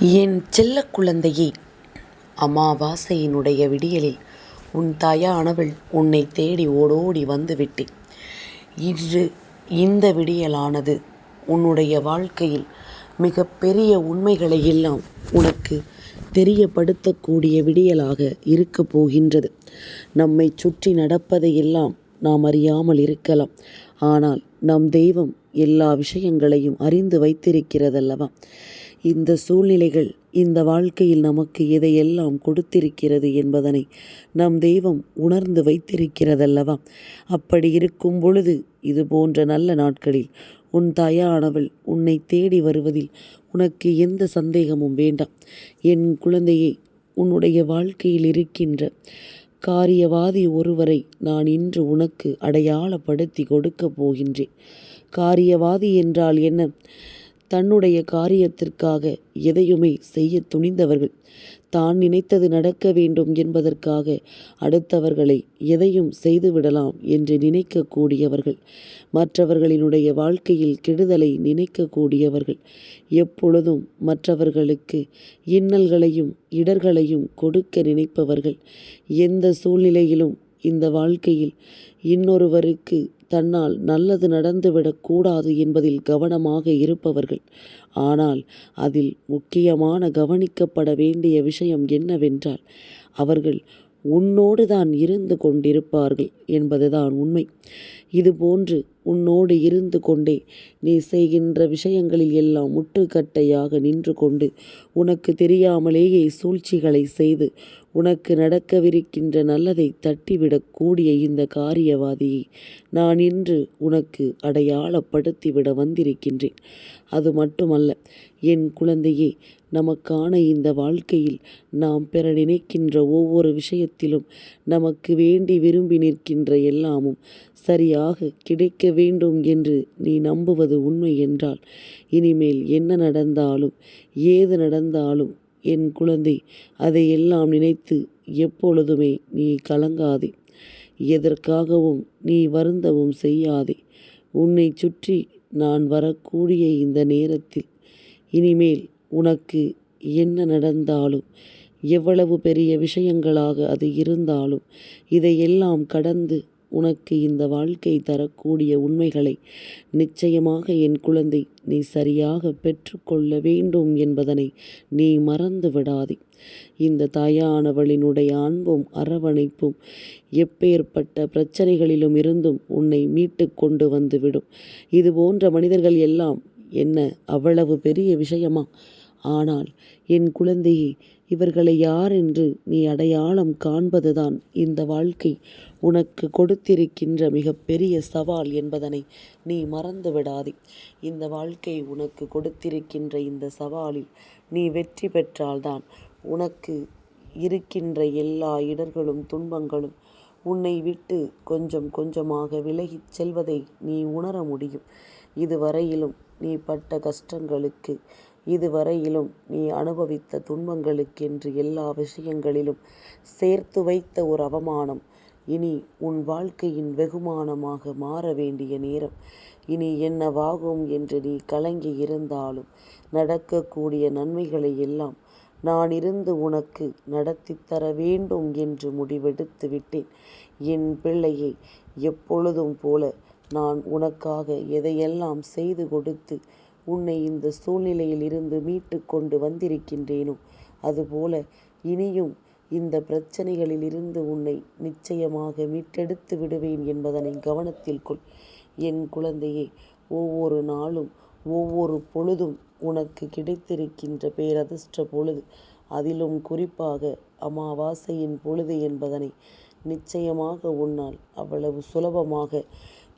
என் செல்ல குழந்தையே அமாவாசையினுடைய விடியலில் உன் தாயானவள் உன்னை தேடி ஓடோடி வந்து இன்று இந்த விடியலானது உன்னுடைய வாழ்க்கையில் மிகப்பெரிய உண்மைகளை எல்லாம் உனக்கு தெரியப்படுத்தக்கூடிய விடியலாக இருக்கப் போகின்றது. நம்மை சுற்றி நடப்பதையெல்லாம் நாம் அறியாமல் இருக்கலாம். ஆனால் நம் தெய்வம் எல்லா விஷயங்களையும் அறிந்து வைத்திருக்கிறதல்லவா? இந்த சூழ்நிலைகள் இந்த வாழ்க்கையில் நமக்கு எதையெல்லாம் கொடுத்திருக்கிறது என்பதனை நம் தெய்வம் உணர்ந்து வைத்திருக்கிறதல்லவா? அப்படி இருக்கும் பொழுது இது போன்ற நல்ல நாட்களில் உன் தாயானவள் உன்னை தேடி வருவதில் உனக்கு எந்த சந்தேகமும் வேண்டாம். என் குழந்தையை உன்னுடைய வாழ்க்கையில் இருக்கின்ற காரியவாதி ஒருவரை நான் இன்று உனக்கு அடையாளப்படுத்தி கொடுக்கப் போகின்றேன். காரியவாதி என்றால் என்ன? தன்னுடைய காரியத்திற்காக எதையுமே செய்ய துணிந்தவர்கள். தான் நினைத்தது நடக்க வேண்டும் என்பதற்காக அடுத்தவர்களை எதையும் செய்துவிடலாம் என்று நினைக்கக்கூடியவர்கள். மற்றவர்களினுடைய வாழ்க்கையில் கெடுதலை நினைக்கக்கூடியவர்கள். எப்பொழுதும் மற்றவர்களுக்கு இன்னல்களையும் இடர்களையும் கொடுக்க நினைப்பவர்கள். எந்த சூழ்நிலையிலும் இந்த வாழ்க்கையில் இன்னொருவருக்கு தன்னால் நல்லது நடந்துவிடக்கூடாது என்பதில் கவனமாக இருப்பவர்கள். ஆனால் அதில் முக்கியமான கவனிக்கப்பட வேண்டிய விஷயம் என்னவென்றால் அவர்கள் உன்னோடு தான் இருந்து கொண்டிருப்பார்கள் என்பதுதான் உண்மை. இதுபோன்று உன்னோடு இருந்து கொண்டே நீ செய்கின்ற விஷயங்களில் எல்லாம் முட்டுக்கட்டையாக நின்று கொண்டு உனக்கு தெரியாமலேயே சூழ்ச்சிகளை செய்து உனக்கு நடக்கவிருக்கின்ற நல்லதை தட்டிவிடக்கூடிய இந்த காரியவாதியை நான் இன்று உனக்கு அடையாளப்படுத்திவிட வந்திருக்கின்றேன். அது மட்டுமல்ல என் குழந்தையே நமக்கான இந்த வாழ்க்கையில் நாம் பெற நினைக்கின்ற ஒவ்வொரு விஷயத்திலும் நமக்கு வேண்டி விரும்பி நிற்கின்ற எல்லாமும் சரியாக கிடைக்க வேண்டும் என்று நீ நம்புவது உண்மை என்றால் இனிமேல் என்ன நடந்தாலும் ஏது நடந்தாலும் என் குழந்தை அதையெல்லாம் நினைத்து எப்பொழுதுமே நீ கலங்காதே. எதற்காகவும் நீ வருந்தவும் செய்யாதே. உன்னை சுற்றி நான் வரக்கூடிய இந்த நேரத்தில் இனிமேல் உனக்கு என்ன நடந்தாலும் எவ்வளவு பெரிய விஷயங்களாக அது இருந்தாலும் இதையெல்லாம் கடந்து உனக்கு இந்த வாழ்க்கை தரக்கூடிய உண்மைகளை நிச்சயமாக என் குழந்தை நீ சரியாக பெற்றுக்கொள்ள வேண்டும் என்பதனை நீ மறந்து விடாதே. இந்த தாயானவளினுடைய அன்பும் அரவணைப்பும் எப்பேற்பட்ட பிரச்சனைகளிலும் இருந்தும் உன்னை மீட்டு கொண்டு வந்துவிடும். இது போன்ற மனிதர்கள் எல்லாம் என்ன அவ்வளவு பெரிய விஷயமா? ஆனால் என் குழந்தையே இவர்களை யார் என்று நீ அடையாளம் காண்பதுதான் இந்த வாழ்க்கை உனக்கு கொடுத்திருக்கின்ற மிகப்பெரிய சவால் என்பதனை நீ மறந்து விடாதே இந்த வாழ்க்கை உனக்கு கொடுத்திருக்கின்ற இந்த சவாலில் நீ வெற்றி பெற்றால்தான் உனக்கு இருக்கின்ற எல்லா இடர்களும் துன்பங்களும் உன்னை விட்டு கொஞ்சம் கொஞ்சமாக விலகிச் செல்வதை நீ உணர முடியும். இதுவரையிலும் நீ பட்ட கஷ்டங்களுக்கு இதுவரையிலும் நீ அனுபவித்த துன்பங்களுக்கென்று எல்லா விஷயங்களிலும் சேர்த்து வைத்த ஒரு அவமானம் இனி உன் வாழ்க்கையின் வெகுமானமாக மாற வேண்டிய நேரம். இனி என்னவாகும் என்று நீ கலங்கி இருந்தாலும் நடக்கக்கூடிய நன்மைகளை எல்லாம் நான் இருந்து உனக்கு நடத்தி தர வேண்டும் என்று முடிவெடுத்து விட்டேன். என் பிள்ளையை எப்பொழுதும் போல நான் உனக்காக எதையெல்லாம் செய்து கொடுத்து உன்னை இந்த சூழ்நிலையில் இருந்து மீட்டு கொண்டு வந்திருக்கின்றேனோ அதுபோல இனியும் இந்த பிரச்சனைகளில் இருந்து உன்னை நிச்சயமாக மீட்டெடுத்து விடுவேன் என்பதனை கவனத்தில் கொள். என் குழந்தையே ஒவ்வொரு நாளும் ஒவ்வொரு பொழுதும் உனக்கு கிடைத்திருக்கின்ற பேரதிர்ஷ்ட பொழுது அதிலும் குறிப்பாக அமாவாசையின் பொழுது என்பதனை நிச்சயமாக உன்னால் அவ்வளவு சுலபமாக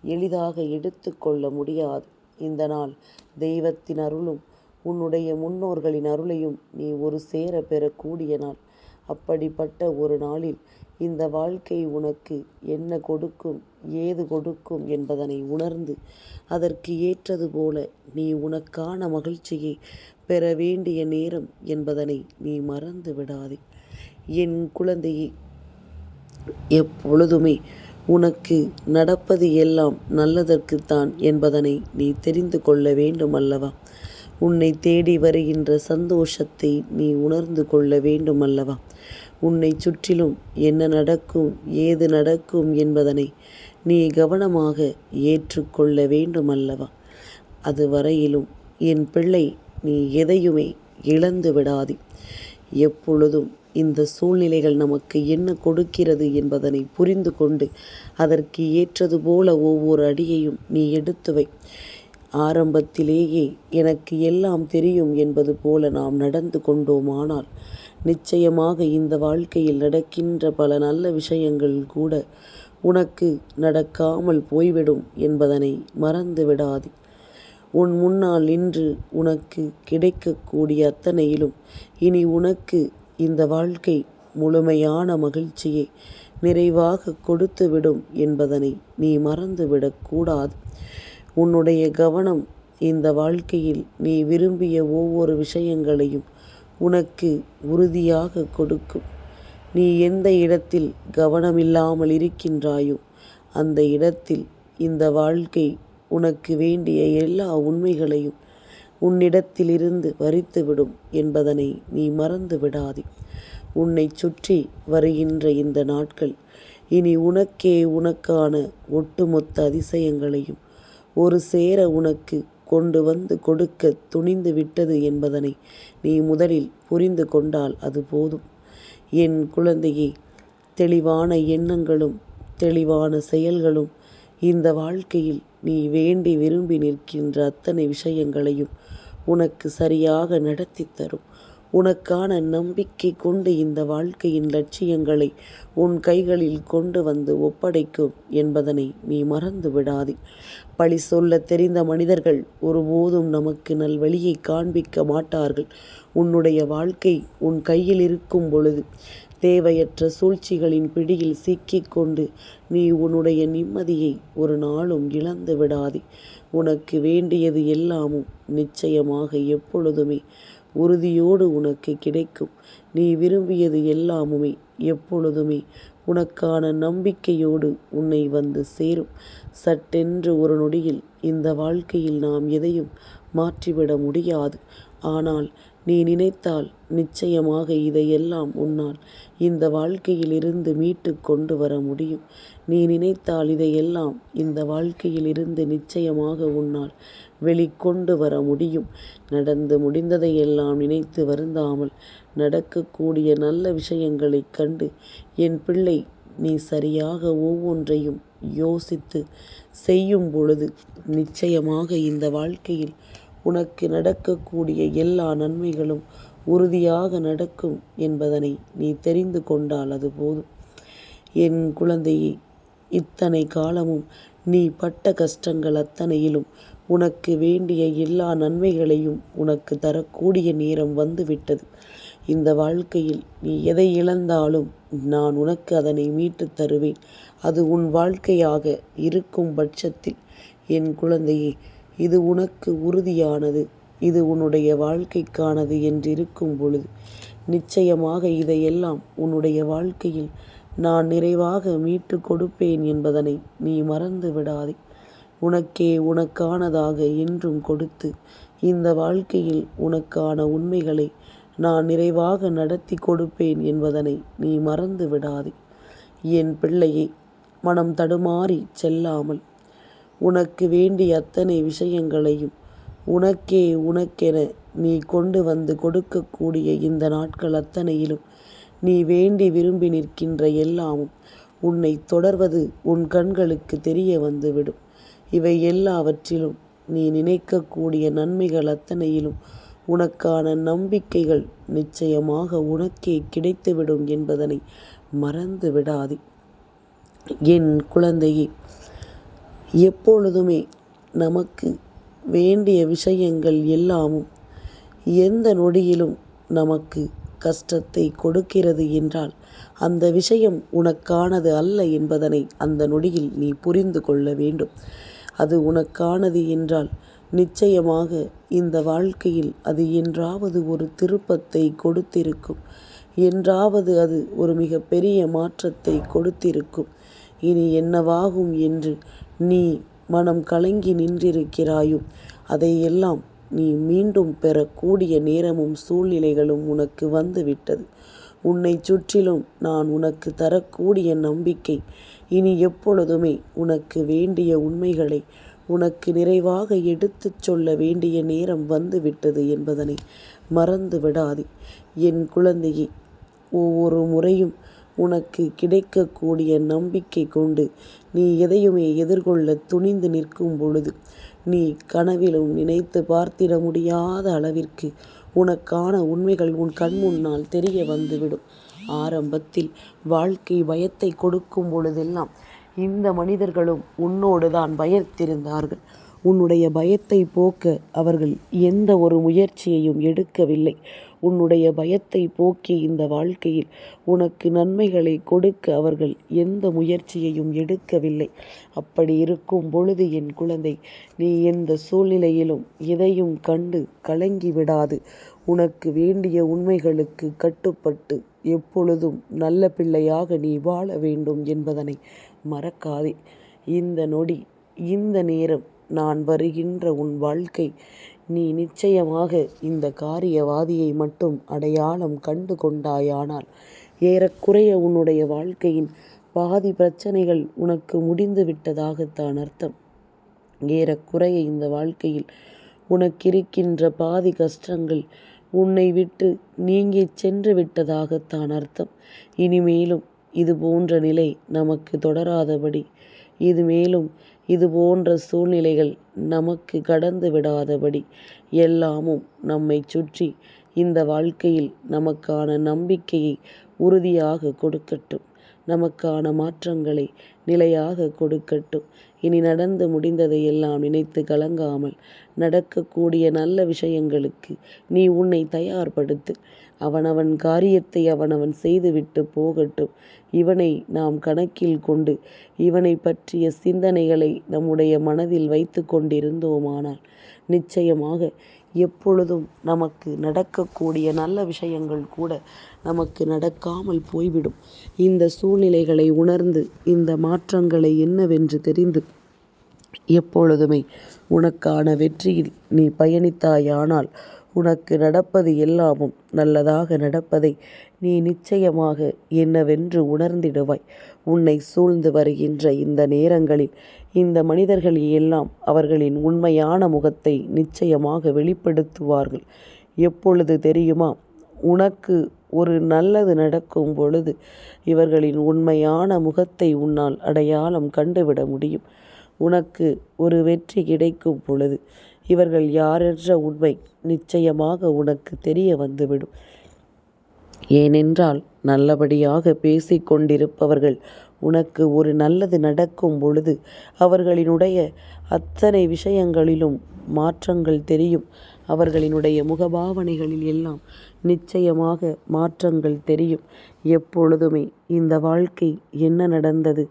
எளிதாக எடுத்துக்கொள்ள முடியாது. இந்த நாள் தெய்வத்தின் அருளும் உன்னுடைய முன்னோர்களின் அருளையும் நீ ஒரு சேர பெறக்கூடிய நாள். அப்படிப்பட்ட ஒரு நாளில் இந்த வாழ்க்கை உனக்கு என்ன கொடுக்கும் ஏது கொடுக்கும் என்பதனை உணர்ந்து அதற்கு ஏற்றது போல நீ உனக்கான மகிழ்ச்சியை பெற வேண்டிய நேரம் என்பதனை நீ மறந்து விடாதே. என் குழந்தையை எப்பொழுதுமே உனக்கு நடப்பது எல்லாம் நல்லதற்குத்தான் என்பதனை நீ தெரிந்து கொள்ள வேண்டும் அல்லவா? உன்னை தேடி வருகின்ற சந்தோஷத்தை நீ உணர்ந்து கொள்ள வேண்டும் அல்லவா உன்னை சுற்றிலும் என்ன நடக்கும் ஏது நடக்கும் என்பதனை நீ கவனமாக ஏற்றுக்கொள்ள வேண்டும் அல்லவா அது வரையிலும் என் பிள்ளை நீ எதையுமே இழந்து விடாதே. எப்பொழுதும் இந்த சூழ்நிலைகள் நமக்கு என்ன கொடுக்கிறது என்பதனை புரிந்து கொண்டு அதற்கு ஏற்றது போல ஒவ்வொரு அடியையும் நீ எடுத்து வை. ஆரம்பத்திலேயே எனக்கு எல்லாம் தெரியும் என்பது போல நாம் நடந்து கொண்டோமானால் நிச்சயமாக இந்த வாழ்க்கையில் நடக்கின்ற பல நல்ல விஷயங்கள் கூட உனக்கு நடக்காமல் போய்விடும் என்பதனை மறந்து விடாதே. உன் முன்னால் நின்று உனக்கு கிடைக்கக்கூடிய அத்தனையிலும் இனி உனக்கு இந்த வாழ்க்கை முழுமையான மகிழ்ச்சியை நிறைவாக கொடுத்துவிடும் என்பதனை நீ மறந்துவிடக்கூடாது உன்னுடைய கவனம் இந்த வாழ்க்கையில் நீ விரும்பிய ஒவ்வொரு விஷயங்களையும் உனக்கு உறுதியாக கொடுக்கும். நீ எந்த இடத்தில் கவனமில்லாமல் இருக்கின்றாயோ அந்த இடத்தில் இந்த வாழ்க்கை உனக்கு வேண்டிய எல்லா உண்மைகளையும் உன்னிடத்திலிருந்து வரித்துவிடும் என்பதனை நீ மறந்து விடாதே. உன்னை சுற்றி வருகின்ற இந்த நாட்கள் இனி உனக்கே உனக்கான ஒட்டுமொத்த அதிசயங்களையும் ஒரு சேர உனக்கு கொண்டு வந்து கொடுக்க துணிந்து விட்டது என்பதனை நீ முதலில் புரிந்து கொண்டால் அது போதும். என் குழந்தையே தெளிவான எண்ணங்களும் தெளிவான செயல்களும் இந்த வாழ்க்கையில் நீ வேண்டி விரும்பி நிற்கின்ற அத்தனை விஷயங்களையும் உனக்கு சரியாக நடத்தி தரும். உனக்கான நம்பிக்கை கொண்டு இந்த வாழ்க்கையின் லட்சியங்களை உன் கைகளில் கொண்டு வந்து ஒப்படைக்கும் என்பதனை நீ மறந்து விடாதே. பழி சொல்ல தெரிந்த மனிதர்கள் ஒருபோதும் நமக்கு நல்வழியை காண்பிக்க மாட்டார்கள். உன்னுடைய வாழ்க்கை உன் கையில் இருக்கும் பொழுது தேவையற்ற சூழ்ச்சிகளின் பிடியில் சிக்கிக்கொண்டு நீ உன்னுடைய நிம்மதியை ஒரு நாளும் இழந்து விடாதே. உனக்கு வேண்டியது எல்லாமும் நிச்சயமாக எப்பொழுதுமே உறுதியோடு உனக்கு கிடைக்கும். நீ விரும்பியது எல்லாமுமே எப்பொழுதுமே உனக்கான நம்பிக்கையோடு உன்னை வந்து சேரும். சட்டென்று ஒரு நொடியில் இந்த வாழ்க்கையில் நாம் எதையும் மாற்றிவிட முடியாது. ஆனால் நீ நினைத்தால் நிச்சயமாக இதையெல்லாம் உன்னால் இந்த வாழ்க்கையிலிருந்து மீட்டு கொண்டு வர முடியும். நீ நினைத்தால் இதையெல்லாம் இந்த வாழ்க்கையிலிருந்து நிச்சயமாக உன்னால் வெளிக்கொண்டு வர முடியும். நடந்து முடிந்ததையெல்லாம் நினைத்து வருந்தாமல் நடக்கக்கூடிய நல்ல விஷயங்களைக் கண்டு என் பிள்ளை நீ சரியாக ஒவ்வொன்றையும் யோசித்து செய்யும் பொழுது நிச்சயமாக இந்த வாழ்க்கையில் உனக்கு நடக்கக்கூடிய எல்லா நன்மைகளும் உறுதியாக நடக்கும் என்பதனை நீ தெரிந்து கொண்டால் அது போதும். என் குழந்தையே இத்தனை காலமும் நீ பட்ட கஷ்டங்கள் அத்தனையிலும் உனக்கு வேண்டிய எல்லா நன்மைகளையும் உனக்கு தரக்கூடிய நேரம் வந்துவிட்டது. இந்த வாழ்க்கையில் நீ எதை இழந்தாலும் நான் உனக்கு அதனை மீட்டுத் தருவேன். அது உன் வாழ்க்கையாக இருக்கும் பட்சத்தில். என் குழந்தையே இது உனக்கு உறுதியானது. இது உன்னுடைய வாழ்க்கைக்கானது என்றிருக்கும் பொழுது நிச்சயமாக இதையெல்லாம் உன்னுடைய வாழ்க்கையில் நான் நிறைவாக மீட்டு கொடுப்பேன் என்பதனை நீ மறந்து விடாதே. உனக்கே உனக்கானதாக என்றும் கொடுத்து இந்த வாழ்க்கையில் உனக்கான உண்மைகளை நான் நிறைவாக நடத்தி கொடுப்பேன் என்பதனை நீ மறந்து விடாதே. என் பிள்ளையை மனம் தடுமாறி செல்லாமல் உனக்கு வேண்டிய அத்தனை விஷயங்களையும் உனக்கே உனக்கென நீ கொண்டு வந்து கொடுக்கக்கூடிய இந்த நாட்கள் அத்தனையிலும் நீ வேண்டி விரும்பி நிற்கின்ற எல்லாமும் உன்னை தொடர்வது உன் கண்களுக்கு தெரிய வந்துவிடும். இவை எல்லாவற்றிலும் நீ நினைக்கக்கூடிய நன்மைகள் அத்தனையிலும் உனக்கான நம்பிக்கைகள் நிச்சயமாக உனக்கே கிடைத்துவிடும் என்பதனை மறந்து விடாதே. என் குழந்தையே எப்பொழுதுமே நமக்கு வேண்டிய விஷயங்கள் எல்லாமும் எந்த நொடியிலும் நமக்கு கஷ்டத்தை கொடுக்கிறது என்றால் அந்த விஷயம் உனக்கானது அல்ல என்பதனை அந்த நொடியில் நீ புரிந்து கொள்ள வேண்டும். அது உனக்கானது என்றால் நிச்சயமாக இந்த வாழ்க்கையில் அது என்றாவது ஒரு திருப்பத்தை கொடுத்திருக்கும். என்றாவது அது ஒரு மிக பெரிய மாற்றத்தை கொடுத்திருக்கும். இனி என்னவாகும் என்று நீ மனம் கலங்கி நின்றிருக்கிறாயோ? அதையெல்லாம் நீ மீண்டும் பெறக்கூடிய நேரமும் சூழ்நிலைகளும் உனக்கு வந்து விட்டது உன்னைச் சுற்றிலும் நான் உனக்கு தரக்கூடிய நம்பிக்கை இனி எப்பொழுதுமே உனக்கு வேண்டிய உண்மைகளை உனக்கு நிறைவாக எடுத்துச் சொல்ல வேண்டிய நேரம் வந்துவிட்டது என்பதனை மறந்து விடாதே என் குழந்தையை ஒவ்வொரு முறையும் உனக்கு கிடைக்கக்கூடிய நம்பிக்கை கொண்டு நீ எதையுமே எதிர்கொள்ள துணிந்து நிற்கும் பொழுது நீ கனவிலும் நினைத்து பார்த்திட முடியாத அளவிற்கு உனக்கான உண்மைகள் உன் கண் முன்னால் தெரிய வந்துவிடும். ஆரம்பத்தில் வாழ்க்கை பயத்தை கொடுக்கும் பொழுதெல்லாம் இந்த மனிதர்களும் உன்னோடு தான் பயத்திருந்தார்கள். உன்னுடைய பயத்தை போக்க அவர்கள் எந்த ஒரு முயற்சியையும் எடுக்கவில்லை. உன்னுடைய பயத்தை போக்கி இந்த வாழ்க்கையில் உனக்கு நன்மைகளை கொடுக்க அவர்கள் எந்த முயற்சியையும் எடுக்கவில்லை. அப்படி இருக்கும் பொழுது என் குழந்தை நீ எந்த சூழ்நிலையிலும் எதையும் கண்டு கலங்கி விடாது உனக்கு வேண்டிய உண்மைகளுக்கு கட்டுப்பட்டு எப்பொழுதும் நல்ல பிள்ளையாக நீ வாழ வேண்டும் என்பதனை மறக்காதே. இந்த நொடி இந்த நேரம் நான் வருகின்ற உன் வாழ்க்கை நீ நிச்சயமாக இந்த காரியவாதியை மட்டும் அடையாளம் கண்டு கொண்டாயானால் ஏறக்குறைய உன்னுடைய வாழ்க்கையின் பாதி பிரச்சனைகள் உனக்கு முடிந்து விட்டதாகத்தான் அர்த்தம். ஏறக்குறைய இந்த வாழ்க்கையில் உனக்கிருக்கின்ற பாதி கஷ்டங்கள் உன்னை விட்டு நீங்கி சென்று விட்டதாகத்தான் அர்த்தம். இனிமேலும் இது போன்ற நிலை நமக்கு தொடராதபடி இது மேலும் இது போன்ற சூழ்நிலைகள் நமக்கு கடந்து விடாதபடி எல்லாமும் நம்மை சுற்றி இந்த வாழ்க்கையில் நமக்கான நம்பிக்கையை உறுதியாக கொடுக்கட்டும். நமக்கான மாற்றங்களை நிலையாக கொடுக்கட்டும். இனி நடந்து முடிந்ததை எல்லாம் நினைத்து கலங்காமல் நடக்கக்கூடிய நல்ல விஷயங்களுக்கு நீ உன்னை தயார்படுத்து அவனவன் காரியத்தை அவனவன் செய்துவிட்டு போகட்டும். இவனை நாம் கணக்கில் கொண்டு இவனை பற்றிய சிந்தனைகளை நம்முடைய மனதில் வைத்து கொண்டிருந்தோமானால் நிச்சயமாக எப்பொழுதும் நமக்கு நடக்கக்கூடிய நல்ல விஷயங்கள் கூட நமக்கு நடக்காமல் போய்விடும். இந்த சூழ்நிலைகளை உணர்ந்து இந்த மாற்றங்களை என்னவென்று தெரிந்து எப்பொழுதுமே உனக்கான வெற்றியில் நீ பயணித்தாயானால் உனக்கு நடப்பது எல்லாமும் நல்லதாக நடப்பதை நீ நிச்சயமாக என்னவென்று உணர்ந்திடுவாய். உன்னை சூழ்ந்து வருகின்ற இந்த நேரங்களில் இந்த மனிதர்கள் எல்லாம் அவர்களின் உண்மையான முகத்தை நிச்சயமாக வெளிப்படுத்துவார்கள். எப்பொழுது தெரியுமா? உனக்கு ஒரு நல்லது நடக்கும் பொழுது இவர்களின் உண்மையான முகத்தை உன்னால் அடையாளம் கண்டுவிட முடியும். உனக்கு ஒரு வெற்றி கிடைக்கும் பொழுது இவர்கள் யாரென்ற உண்மை நிச்சயமாக உனக்கு தெரிய வந்துவிடும். ஏனென்றால் நல்லபடியாக பேசிக்கொண்டிருப்பவர்கள் உனக்கு ஒரு நல்லது நடக்கும் பொழுது அவர்களினுடைய அத்தனை விஷயங்களிலும் மாற்றங்கள் தெரியும். அவர்களினுடைய முகபாவனைகளில் எல்லாம் நிச்சயமாக மாற்றங்கள் தெரியும். எப்பொழுதுமே இந்த வாழ்க்கை என்ன நடந்தது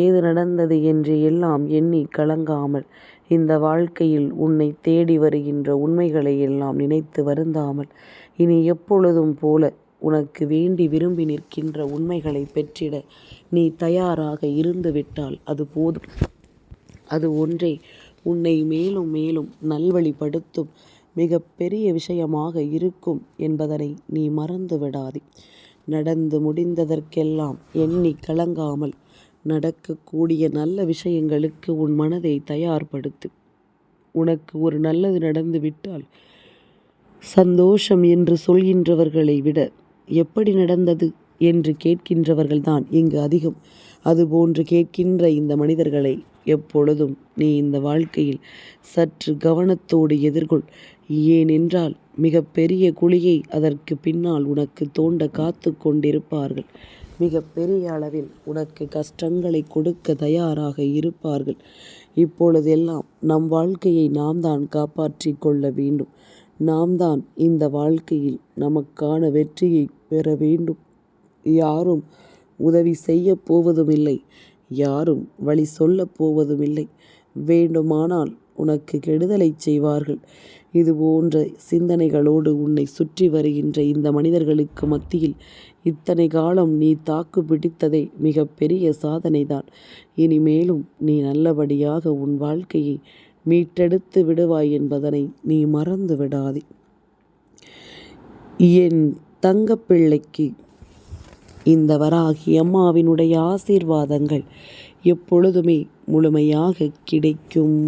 ஏது நடந்தது என்று எல்லாம் எண்ணி கலங்காமல் இந்த வாழ்க்கையில் உன்னை தேடி வருகின்ற உண்மைகளை எல்லாம் நினைத்து வருந்தாமல் இனி எப்பொழுதும் போல உனக்கு வேண்டி விரும்பி நிற்கின்ற உண்மைகளை பெற்றிட நீ தயாராக இருந்துவிட்டால் அது போதும். அது ஒன்றே உன்னை மேலும் மேலும் நல்வழிப்படுத்தும் மிக பெரிய விஷயமாக இருக்கும் என்பதனை நீ மறந்து விடாதே நடந்து முடிந்ததற்கெல்லாம் எண்ணி கலங்காமல் நடக்கக்கூடிய நல்ல விஷயங்களுக்கு உன் மனதை தயார்படுத்து. உனக்கு ஒரு நல்லது நடந்து விட்டால் சந்தோஷம் என்று சொல்கின்றவர்களை விட எப்படி நடந்தது என்று கேட்கின்றவர்கள்தான் இங்கு அதிகம். அதுபோன்று கேட்கின்ற இந்த மனிதர்களை எப்பொழுதும் நீ இந்த வாழ்க்கையில் சற்று கவனத்தோடு எதிர்கொள். ஏனென்றால் மிகப்பெரிய குழியை அதற்கு பின்னால் உனக்கு தோண்ட காத்து கொண்டிருப்பார்கள். மிக பெரிய அளவில் உனக்கு கஷ்டங்களை கொடுக்க தயாராக இருப்பார்கள். இப்பொழுதெல்லாம் நம் வாழ்க்கையை நாம் தான் காப்பாற்றி கொள்ள வேண்டும். நாம் தான் இந்த வாழ்க்கையில் நமக்கான வெற்றியை பெற வேண்டும். யாரும் உதவி செய்ய போவதுமில்லை. யாரும் வழி சொல்லப் போவதுமில்லை. வேண்டுமானால் உனக்கு கெடுதலை செய்வார்கள். இது போன்ற சிந்தனைகளோடு உன்னை சுற்றி வருகின்ற இந்த மனிதர்களுக்கு மத்தியில் இத்தனை காலம் நீ தாக்கு பிடித்ததே மிக பெரிய சாதனைதான். இனிமேலும் நீ நல்லபடியாக உன் வாழ்க்கையை மீட்டெடுத்து விடுவாய் என்பதனை நீ மறந்து விடாதே. என் தங்கப்பிள்ளைக்கு இந்த வராகி அம்மாவினுடைய ஆசீர்வாதங்கள் எப்பொழுதுமே முழுமையாக கிடைக்கும்.